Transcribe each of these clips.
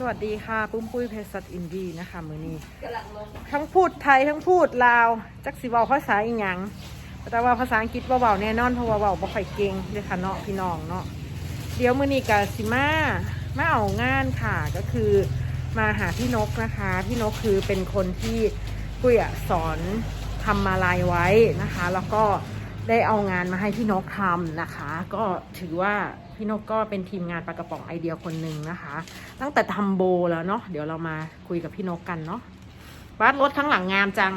สวัสดีค่ะ ปุ้มปุ้ยเพชรสัตอินดีนะคะมือนี้กำลังลงทั้งพูดไทยทั้งพูดลาวจักสิเว้าภาษาอีหยังแต่ว่าภาษาอังกฤษเบาๆแน่นอนเพราะว่าเว้าบ่ค่อยเก่งเลยค่ะเนาะพี่น้องเนาะเดี๋ยวมือนี้กับสิมามาเอางานค่ะก็คือมาหาพี่นกนะคะ พี่นกคือเป็นคนที่ปุ้ยอะสอนทำมาลายไว้นะคะ แล้วก็ได้เอางานมาให้พี่นกทำนะคะ ก็ถือว่า พี่นกก็เป็นทีมงานปลากระป๋องไอเดียคนหนึ่งนะคะ ตั้งแต่ทำโบแล้วเนาะเดี๋ยวเรามาคุยกับพี่นกกันเนาะวัดรถข้างหลังงามจัง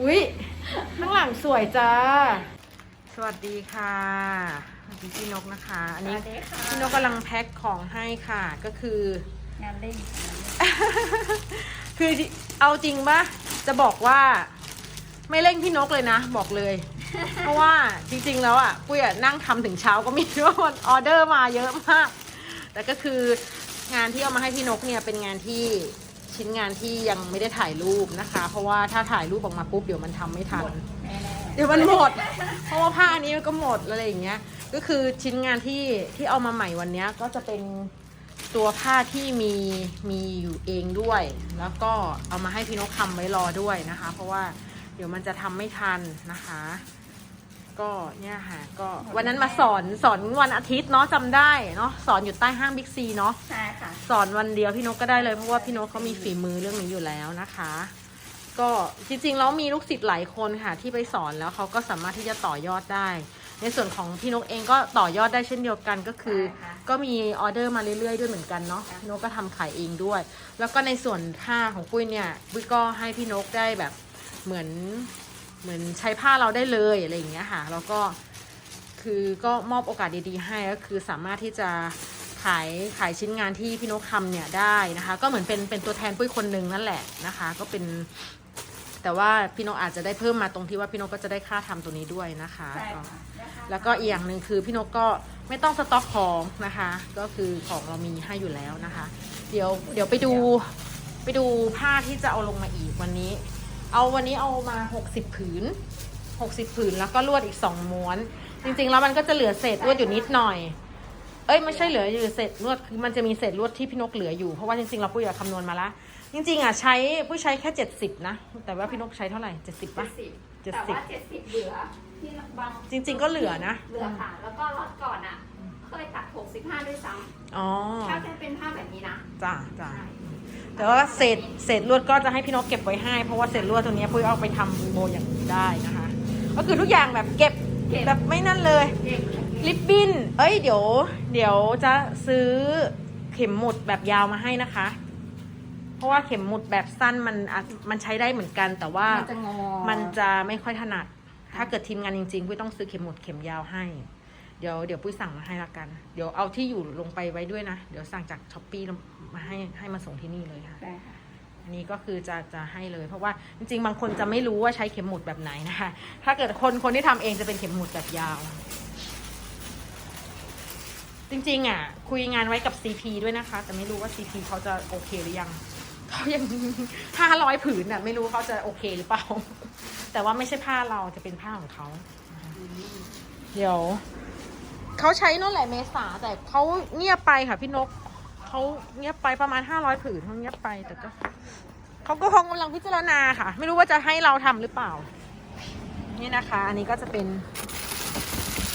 อุ้ยข้างหลังสวยจ้า สวัสดีค่ะสวัสดีพี่นกนะคะ อันนี้สวัสดีค่ะพี่นกกำลังแพ็คของให้ค่ะก็คืองานเล่นคือเอาจริงปะจะบอกว่า ไม่เร่งพี่นกเลยนะ บอกเลย เพราะว่าจริงๆแล้วอะปุ้ยอะนั่งทำถึงเช้าก็มีเพราะว่าออเดอร์มาเยอะมาก แต่ก็คืองานที่เอามาให้พี่นกเนี่ยเป็นงานที่ชิ้นงานที่ยังไม่ได้ถ่ายรูปนะคะ เพราะว่าถ้าถ่ายรูปออกมาปุ๊บเดี๋ยวมันทำไม่ทัน เดี๋ยวมันหมด เพราะว่าผ้าอันนี้มันก็หมดอะไรอย่างเงี้ย ก็คือชิ้นงานที่ที่เอามาใหม่วันเนี้ยก็จะเป็นตัวผ้าที่มีมีอยู่เองด้วย แล้วก็เอามาให้พี่นกทำไว้รอด้วยนะคะ เพราะว่าเดี๋ยวมันจะทำไม่ทันนะคะ ก็เนี่ยค่ะก็วันนั้นมาสอนสอนวันอาทิตย์เนาะจำได้เนาะสอนอยู่ใต้ห้างบิ๊กซีเนาะใช่ค่ะ สอนวันเดียวพี่นกก็ได้เลยเพราะว่าพี่นกเขามีฝีมือเรื่องนี้อยู่แล้วนะคะ ก็จริงๆแล้วมีลูกศิษย์หลายคนค่ะที่ไปสอนแล้วเขาก็สามารถที่จะต่อยอดได้ ในส่วนของพี่นกเองก็ต่อยอดได้เช่นเดียวกันก็คือ ใช่ค่ะ ก็มีออเดอร์มาเรื่อยๆด้วยเหมือนกันเนาะค่ะพี่นกก็ทำขายเองด้วย แล้วก็ในส่วนผ้าของปุ้ยเนี่ยปุ้ยก็ให้พี่นกได้แบบเหมือน เหมือนใช้ผ้าเราได้เลยอะไรอย่างเงี้ยค่ะ แล้วก็คือก็มอบโอกาสดีๆ ให้ก็คือสามารถที่จะขายขายชิ้นงานที่พี่นกทำเนี่ยได้นะคะ ก็เหมือนเป็นเป็นตัวแทนปุ้ยคนหนึ่งนั่นแหละนะคะ ก็เป็นแต่ว่าพี่นกอาจจะได้เพิ่มมาตรงที่ว่าพี่นกก็จะได้ค่าทำตัวนี้ด้วยนะคะใช่ก็ค่ะแล้วก็อีกอย่างหนึ่งคือพี่นกก็ไม่ต้องสต็อกของนะคะ ก็คือของเรามีให้อยู่แล้วนะคะ เดี๋ยวเดี๋ยวไปดูไปดูผ้าที่จะเอาลงมาอีกวันนี้ เอาวันนี้เอามา 60 ผืน 60 ผืนแล้วก็ลวดอีก 2 ม้วน จริงๆ แล้วมันก็จะเหลือเศษลวดอยู่นิดหน่อย เอ้ยไม่ใช่เหลืออยู่เศษลวดคือมันจะมีเศษลวดที่พี่นกเหลืออยู่เพราะว่าจริงๆเราปุ้ยอะคำนวณมาละจริงๆอะใช้ปุ้ยใช้แค่ 70 นะ แต่ว่าพี่นกใช้เท่าไหร่ 70ป่ะเจ็ดสิบแต่ว่าเจ็ดสิบเหลือที่บางจริง ๆ ก็เหลือนะ เหลือค่ะ แล้วก็รอบก่อนอะ ซ้อ๋อำถ้าจะเป็นผ้าแบบนี้นะจ้าจ้าแต่ว่าเศษเศษลวดก็จะให้พี่นกเก็บไว้ให้ เพราะว่าเศษลวดตัวเนี้ยปุ้ยเอาไปทำโบอย่างอื่นได้นะคะ ก็คือทุกอย่างแบบเก็บเก็บแบบไม่นั่นเลยเด็กลิปบิ้น เอ้ยเดี๋ยว เดี๋ยวจะซื้อเข็มหมุดแบบยาวมาให้นะคะ เพราะว่าเข็มหมุดแบบสั้นมันอาจมันใช้ได้เหมือนกัน แต่ว่ามันจะงอมันจะไม่ค่อยถนัด ถ้าเกิดทีมงานจริงๆปุ้ยต้องซื้อเข็มหมุดเข็มยาวให้ เดี๋ยวเดี๋ยวปุ้ยสั่งมาให้ละกัน เดี๋ยวเอาที่อยู่ลงไปไว้ด้วยนะ เดี๋ยวสั่งจากช้อปปี้มาให้ให้มาส่งที่นี่เลยค่ะใช่ค่ะอันนี้ก็คือจะจะให้เลย เพราะว่าจริงๆ บางคนจะไม่รู้ว่าใช้เข็มหมุดแบบไหนนะคะ ถ้าเกิดคนคนที่ทำเองจะเป็นเข็มหมุดแบบยาว จริงๆอะคุยงานไว้กับ CP ด้วยนะคะ แต่ไม่รู้ว่า CP เขาจะโอเคหรือยังเขายังห้าร้อยผืนอะ ไม่รู้เขาจะโอเคหรือเปล่า แต่ว่าไม่ใช่ผ้าเราจะเป็นผ้าของเขานะคะเดี๋ยว เขาใช้นั่นแหละเมษาแต่เขาเงียบไปค่ะพี่นกเขาเงียบไปประมาณห้าร้อยผืนเขาเงียบไปแต่ก็เขาก็คงกำลังพิจารณาค่ะ ไม่รู้ว่าจะให้เราทำหรือเปล่า นี่นะคะ อันนี้ก็จะเป็น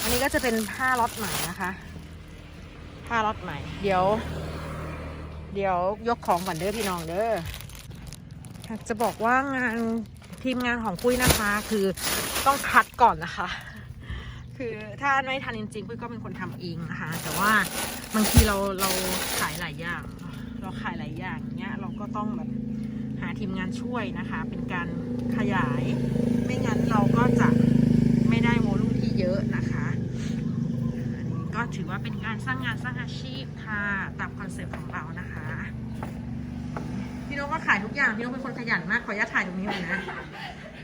อันนี้ก็จะเป็นผ้าล็อตใหม่นะคะผ้าล็อตใหม่ เดี๋ยว เดี๋ยวยกของก่อนเด้อพี่น้องเด้ออยากจะบอกว่างานทีมงานของปุ้ยนะคะ คือต้องคัดก่อนนะคะ ถ้าไม่ทันจริงๆปุ้ยก็เป็นคนทำเองนะคะ แต่ว่าบางทีเราเราขายหลายอย่าง เราขายหลายอย่างเนี้ยเราก็ต้องแบบหาทีมงานช่วยนะคะ เป็นการขยาย ไม่งั้นเราก็จะไม่ได้โวลุ่มที่เยอะนะคะอันนี้ก็ถือว่าเป็นการสร้างงานสร้างอาชีพค่ะตามคอนเซ็ปต์ของเรานะคะ พี่นกก็ขายทุกอย่างพี่นกเป็นคนขยันมากขออนุญาตถ่ายตรงนี้เลยนะ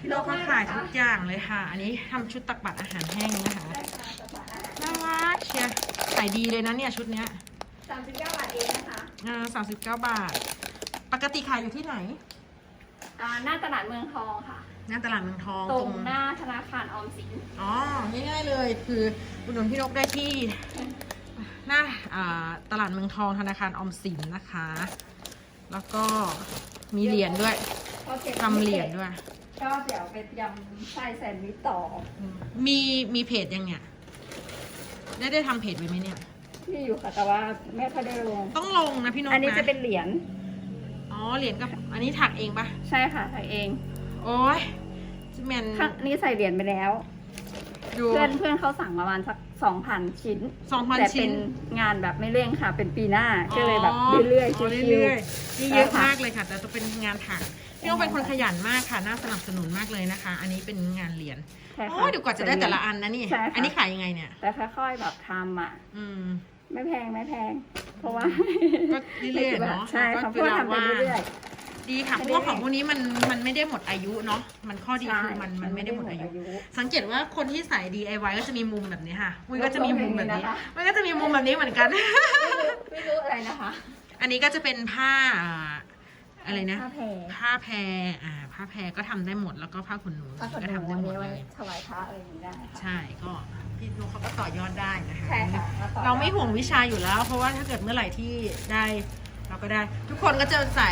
พี่นกก็ขายทุกอย่างเลยค่ะ อันนี้ทำชุดตักบาตรอาหารแห้งนะคะ ใช่ค่ะสบาย น่ารัก เชียร์ขายดีเลยนะเนี่ยชุดเนี้ยสามสิบเก้าบาทเองนะคะสามสิบเก้าบาท ปกติขายอยู่ที่ไหน อ่าหน้าตลาดเมืองทองค่ะ หน้าตลาดเมืองทองตรงหน้าธนาคารออมสินอ๋อง่ายๆเลยคืออุดหนุนพี่นกได้ที่ หน้าอ่าตลาดเมืองทองธนาคารออมสินนะคะ แล้วก็มีเหรียญด้วยพอก็บทำเหรียญด้วย ก็เดี๋ยวไปยำไส้แซนด์วิชต่อ มีมีเพจยังเนี่ย ได้ได้ทำเพจไว้ไหมเนี่ยที่อยู่ค่ะแต่ว่าแม่ก็ได้ลง ต้องลงนะพี่นกอันนี้จะนะเป็นเหรียญ อ๋อเหรียญกับอันนี้ถักเองปะใช่ค่ะถ่ายเองโอ้ยจิแมนข้างนี้ใส่เหรียญไปแล้ว อยู่เพื่อนเพื่อนเขาสั่งประมาณสักสองพันชิ้น สองพันแต่ชิ้เป็นนงานแบบไม่เร่งค่ะ เป็นปีหน้า ก็เลยแบบอ๋อเรื่อยๆชิวเรื่อยๆนี่เยอะใช่ค่ะมากเลยค่ะ แต่จะเป็นงานถัก พี่นกเป็นคนขยันมากค่ะ น่าสนับสนุนมากเลยนะคะ อันนี้เป็นงานเหรียญๆใช่โอ้ค่ะยเดี๋ยวกว่าจะได้แต่ละอันนะนี่ ใช่ค่ะ อันนี้ขายยังไงเนี่ย แต่ค่อยๆแบบทำอะ อืม ไม่แพงไม่แพง เพราะว่าก็เรื่อยๆเนาะใช่ค่ะก็เพราะว่าทำไปเรื่อย ดีค่ะ เพไม่ราะได้ว่าของพวกนี้มันมันไม่ได้หมดอายุเนาะ มันข้อๆดีใช่คือมันมันไม่ได้หมดอายุยุสังเกตว่าคนที่ใส่ DIY ก็จะมีมุมแบบนี้ค่ะมันก็จะมีมุมแบบนี้นะคะมันก็จะมีมุมแบบนี้เหมือนกันไม่รู้อะไรนะคะ อันนี้ก็จะเป็นผ้าอ่า อะไรนะ ผ้าแพรผ้าแพรอ่าผ้าแพรก็ทำได้หมดแล้วก็ผ้าขนหนูผ้าขนก็หนูทำได้วันหมดนี้ไว้เลย ถวายพระอะไรอย่างนี้ได้ค่ะ ใช่ก็พี่นุกเขาก็ต่อยอดได้นะคะใช่ค่ะแล้วต่อ เราไม่ห่วงวิชาอยู่แล้ว เพราะว่าถ้าเกิดเมื่อไหร่ที่ได้ เราก็ได้ ทุกคนก็จะใส่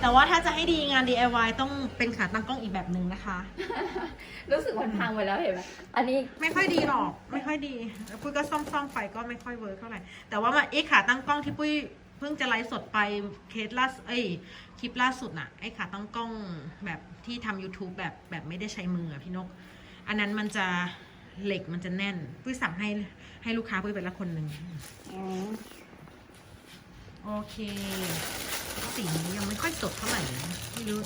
แต่ว่าถ้าจะให้ดีงาน DIY ต้องเป็นขาตั้งกล้องอีกแบบหนึ่งนะคะ รู้สึกมันพังไปแล้วเห็นไหมอันนี้ไม่ค่อยดีหรอก ไม่ค่อยดีแล้วปุ้ยก็ซ่อมๆไปก็ไม่ค่อยเวิร์กเท่าไหร่แต่ว่ามาไอ้ขาตั้งกล้องที่ปุ้ยเพิ่งจะไลฟ์สดไปเคสล่าสุดเอ้ยคลิปล่าสุดน่ะไอ้ขาตั้งกล้องแบบที่ทำ YouTube แบบแบบไม่ได้ใช้มืออะพี่นก อันนั้นมันจะเหล็กมันจะแน่นปุ้ยสั่งให้ให้ลูกค้าปุ้ยไปละคนหนึ่งอืมโอเค สีนี้ยังไม่ค่อยสดเท่าไหร่นะไม่รู้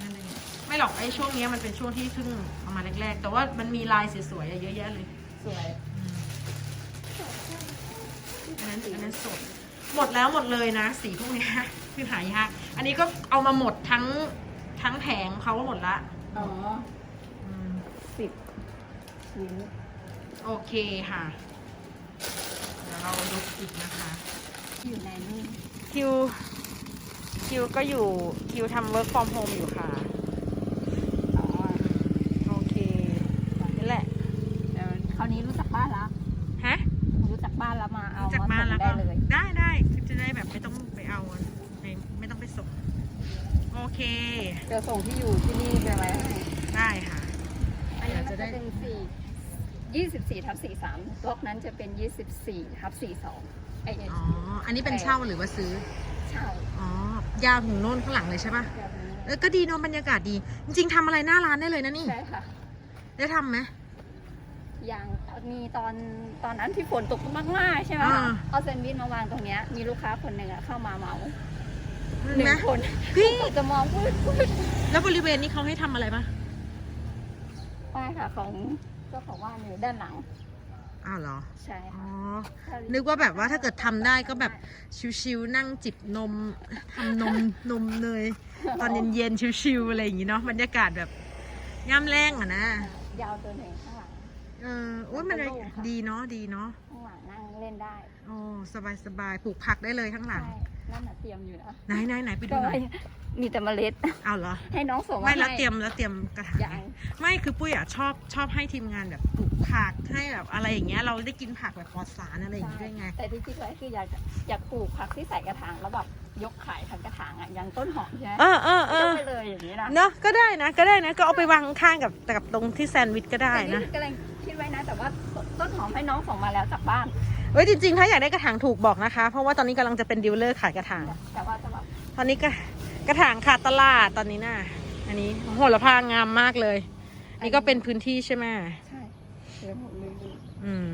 นั่นเองไม่หรอกไอ้ช่วงเนี้ยมันเป็นช่วงที่เพิ่งเอามาแรกๆ แต่ว่ามันมีลายสวยๆอะเยอะแยะเลย สวยอืมอันนั้นอันนั้นสด หมดแล้วหมดเลยนะ สีพวกเนี้ยคือหายากอันนี้ก็เอามาหมดทั้งทั้งแผงเขาก็หมดละอ๋ออืมสิบชิ้นโอเคค่ะ เดี๋ยวเราดูอีกนะคะ อยู่ในนี่คิว คิวก็อยู่ คิวทำ work from home อยู่ค่ะ อ๋อ โอเคนี่แหละ เดี๋ยวคราวนี้รู้จักบ้านแล้ว ฮะ รู้จักบ้านแล้วมาเอา จาก มา บ้าน ส่ แล้ว ง ก็ ได้เลย ได้ได้คลิปจะได้แบบไม่ต้องไปเอาไม่ไม่ต้องไปส่ง โอ เคเดี๋ยวส่งที่อยู่ที่นี่ไปไว้ให้ได้ค่ะ อันนี้มันเดี๋จะยวจะได้เป็นสี่ยี่สิบสี่ทับสี่สามบล็อกนั้นจะเป็นยี่สิบสี่ทับสี่สองไอเออ๋อ อันนี้เป็นเช่าหรือว่าซื้อ เช่า อ๋อ ยาวถึงโน่นข้างหลังเลยใช่ป่ะแบบนี้เออ ก็ดีเนอะบรรยากาศดี จริงๆทำอะไรหน้าร้านได้เลยนะนี่ ใช่ค่ะ ได้ทำไหมอย่างมีตอนตอนนั้นที่ฝนตกมากๆใช่ไหมอ่าคะเอาแซนด์วิชมาวางตรงเนี้ยมีลูกค้าคนหนึ่งอะเข้ามาเหมา หเห็นึ่นไหมงคนพี่ จะมองพูดพูดแล้วบริเวณนี้เขาให้ทำอะไรป่ะป้ายค่ะของเจ้าของบ้านอยู่ด้านหลัง อ้าวเหรอ ใช่อ๋อ ค่ะนึกว่าแบบว่าถ้าเกิดทำได้ก็แบบชิวๆนั่งจิบนมทำนมนมเนยตอนเย็นๆชิวๆอะไรอย่างงี้เนาะบรรยากาศแบบย่ำแรงอะนะยาวตัวหนึ่งข้างหลัง เอออุ้ยมันมันก็โล่งค่ะ ดีเนาะดีเนาะข้างหลังนั่งเล่นได้ โอ้สบายสบายๆปลูกผักได้เลยข้างหลัง ใช่ นั่นน่ะเตรียมอยู่นะไหนไหนไหนไปดูก็หน่อยมีแต่เมล็ดเอาเหรอ ให้น้องส่งไม่มาแล้วให้เตรียมแล้วเตรียมกระถางยังไม่คือปุ้ยอะชอบชอบให้ทีมงานแบบปลูกผักให้แบบอะไรอย่างเงี้ยเราได้กินผักแบบปลอดสารอะไรอย่างงี้ด้วยไง แต่ที่คิดไว้คืออยากจะอยากปลูกผักที่ใส่กระถางแล้วแบบยกขายทั้งกระถางอะอย่างต้นหอมใช่ไหมเออเออเอยกอไปเลยอย่างนี้นะเนาะก็ได้นะก็ได้นะก็เอาไปวางข้างกับกับตรงที่แซนด์วิชก็ได้แต่นะนี่กำลังคิดไว้นะแต่ว่าต้นหอมให้น้องส่งมาแล้วจากบ้าน เอ้ยจริงๆ ถ้าอยากได้กระถางถูกบอกนะคะ เพราะว่าตอนนี้กำลังจะเป็นดีลเลอร์ขายกระถาง แต่ว่าจะแบบตอนนี้ก็กระถางขาดตลาดตอนนี้น่ะ อันนี้โหระพางามมากเลยนี่ก็เป็นพื้นที่ใช่ไหมใช่เดี๋ยวผมลืมดูอืม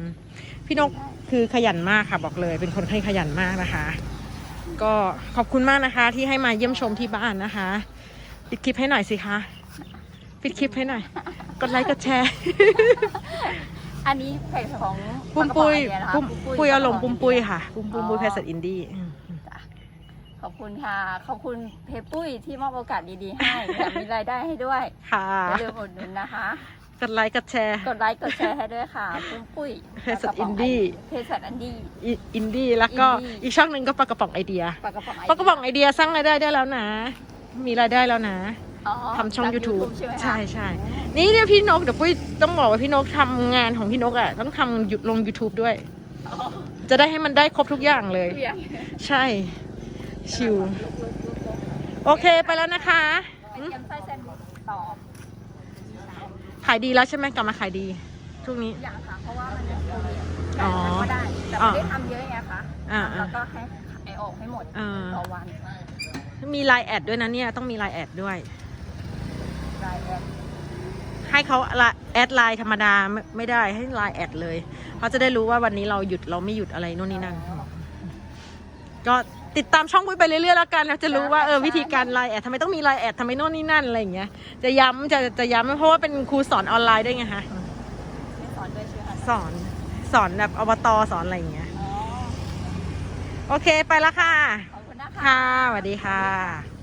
พี่นกคือขยันมากค่ะบอกเลย เป็นคนให้ขยันมากนะคะ ก็ขอบคุณมากนะคะ ที่ให้มาเยี่ยมชมที่บ้านนะคะ ปิดคลิปให้หน่อยสิคะ ปิดคลิปให้หน่อย กดไลค์กดแชร์ อันนี้เพจของปุ้มปุยปากกระป๋องไอเดีนะคะปุ้มปุยอารมณ์ปปุ้กมกระป๋ปุองยไอเดีค่ะ ปุ้มปุ้มปุยแพสอินดี้อืมจ้ะขอบคุณค่ะ ขอบคุณเพจปุ้ยที่มอบโอกาสดีๆ ให้แถมมีรายได้ให้ด้วยค่ะ อย่าลืมอุดหนุนนะคะ กดไลค์กดแชร์ กดไลค์กดแชร์ให้ด้วยค่ะปุ้มปุ้ยเพจสัตว์อินดี้ เพจสัตว์อินดี้ อิอินดี้แล้วก็อินดี้ อีกช่องหนึ่งก็ปลากระป๋องไอเดียปากกระป๋องไอปลากระป๋องไอเดียสร้างรายได้ได้แล้วนะ มีรายได้แล้วนะอ๋อ ทำช่อง จาก YouTube ใช่ไหมคะ ใช่ใช่นี่เนี่ยพี่นกเดี๋ยวปุ้ยต้องบอกว่าพี่นกทำงานของพี่นกอะต้องทำลง YouTube ด้วย อ๋อจะได้ให้มันได้ครบทุกอย่างเลยเปลี่ยนใช่ ชิว โอเคไปแล้วนะคะไปเตรียมไส้แซนด์วิชต่อขายดีแล้วใช่ไหมกลับมาขายดีช่วงนี้ อย่างค่ะ เพราะว่ามันเป็นโควิดอ๋อแต่ก็ได้ แต่อ๋ไม่อได้ทำเยอะไงคะอ่าทำแล้วก็ให้ไอออกให้หมดอ่า ต่อวัน มีไลน์แอดด้วยนะเนี่ย ต้องมีไลน์แอดด้วยรายแอด ให้เขาละแอดไลน์ธรรมดาไม่ไม่ได้ให้ไลน์แอดเลยเขาจะได้รู้ว่าวันนี้เราหยุดเราไม่หยุดอะไรโน่นนี่นั่นก็ติดตามช่องปุ้ยไปเรื่อยๆแล้วกันนะจะรู้ว่าเออวิธีการไลน์แอดทำไมต้องมีไลน์แอดทำไมโน่นนี่นั่นอะไรอย่างเงี้ยจะย้ำจะจะย้ำเพราะว่าเป็นครูสอนออนไลน์ด้วยไงคะไม่สอนด้วยใช่ไหมคะสอนสอนแบบอบตสอนอะไรอย่างเงี้ยอ๋อโอเคไปแล้วค่ะ ขอบคุณนะคะค่ะสวัสดีค่ะ